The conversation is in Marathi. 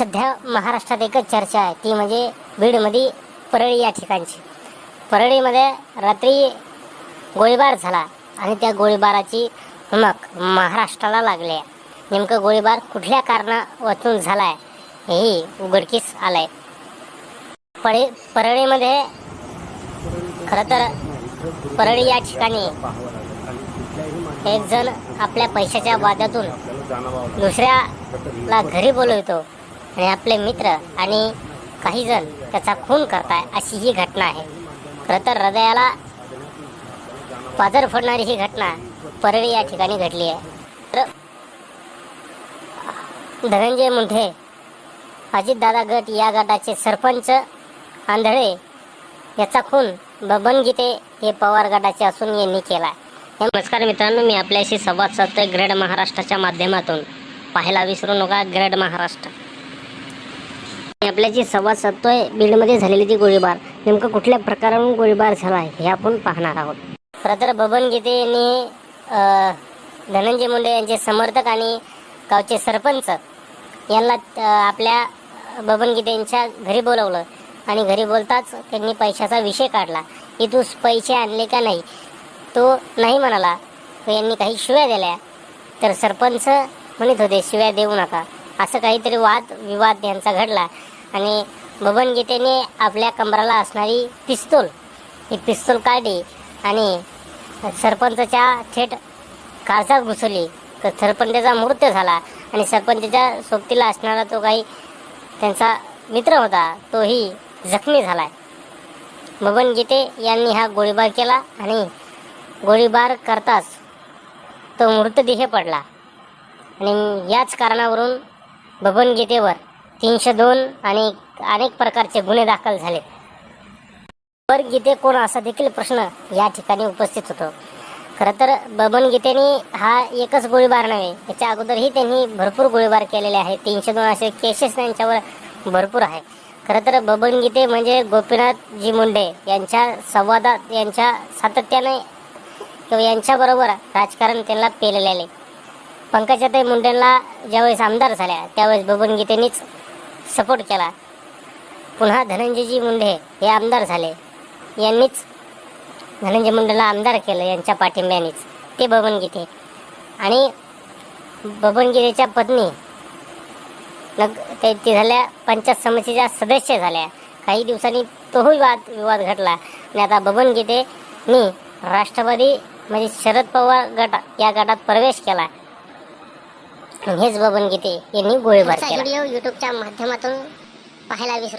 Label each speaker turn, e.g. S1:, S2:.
S1: सध्या महाराष्ट्रात एकच चर्चा आहे. ती म्हणजे बीडमध्ये परळी या ठिकाणची. परळीमध्ये रात्री गोळीबार झाला आणि त्या गोळीबाराची उमक महाराष्ट्राला लागली आहे. नेमकं गोळीबार कुठल्या कारणा वाचून झाला आहे हेही उघडकीस आलं आहे पळे परळीमध्ये खरं तर परळी या ठिकाणी एक जण आपल्या पैशाच्या वादातून दुसऱ्याला घरी बोलवतो. आणि आपले मित्र आणि काही जण त्याचा खून करताय अशी ही घटना आहे. खरं तर हृदयाला पाजर फोडणारी ही घटना परळी या ठिकाणी घडली आहे. तर धनंजय मुंढे अजितदादा गट या गटाचे सरपंच आंधळे याचा खून बबन गीते हे पवार गटाचे असून यांनी केला नमस्कार मित्रांनो मी आपल्याशी संवाद साधतोय ग्रेड महाराष्ट्राच्या माध्यमातून. पाहायला विसरू नका ग्रेड महाराष्ट्र. आपल्या जी संवाद साधतोय बीडमध्ये झालेली ती गोळीबार नेमकं कुठल्या प्रकारावरून गोळीबार झाला हे आपण पाहणार आहोत. खरं तर बबन गीते यांनी धनंजय मुंडे यांचे समर्थक आणि गावचे सरपंच यांना आपल्या बबन गीते यांच्या घरी बोलवलं आणि घरी बोलताच त्यांनी पैशाचा विषय काढला. की तू पैसे आणले का नाही तो नाही म्हणाला. यांनी काही शिव्या दिल्या. तर सरपंच म्हणत होते शिव्या देऊ नका. असं काहीतरी वाद विवाद यांचा घडला. आणि बबन गीतेने आपल्या कमराला असणारी पिस्तूल. ही पिस्तूल काढली आणि सरपंचच्या थेट कारसात घुसवली तर सरपंचाचा मृत्यू झाला आणि सरपंचाच्या सोबतीला असणारा तो काही त्यांचा मित्र होता तोही जखमी झाला बबन गीते यांनी हा गोळीबार केला आणि गोळीबार करताच तो मृतदेह पडला. आणि याच कारणावरून बबन गीतेवर तीनशे दोन आणि अनेक प्रकारचे गुन्हे दाखल झाले. वर गीते कोण? असा देखील प्रश्न या ठिकाणी उपस्थित होतो. खरं तर बबन गीतेने हा एकच गोळीबार नव्हे याच्या अगोदरही त्यांनी भरपूर गोळीबार केलेले आहे तीनशे दोन असे केसेस त्यांच्यावर भरपूर आहे. खरं तर बबन गीते म्हणजे गोपीनाथजी मुंडे यांच्या संवादात यांच्या सातत्याने किंवा यांच्याबरोबर राजकारण त्यांना पेलेले पंकजाताई मुंडेंना ज्यावेळेस आमदार झाल्या त्यावेळेस बबनगीतेनीच सपोर्ट केला. पुन्हा धनंजयजी मुंडे हे आमदार झाले. यांनीच धनंजय मुंडेला आमदार केलं यांच्या पाठिंब्यानेच. ते बबन गीते. आणि बबन गीतेच्या पत्नी नग ते ती झाल्या पंचायत समितीच्या सदस्य झाल्या. काही दिवसांनी तोही वाद विवाद घडला. आणि आता बबन गीतेनी राष्ट्रवादी म्हणजे शरद पवार गट या गटात प्रवेश केला. हेच बबन गीते यांनी गोळीबार केला. व्हिडिओ युट्यूबच्या माध्यमातून पाहायला विसरू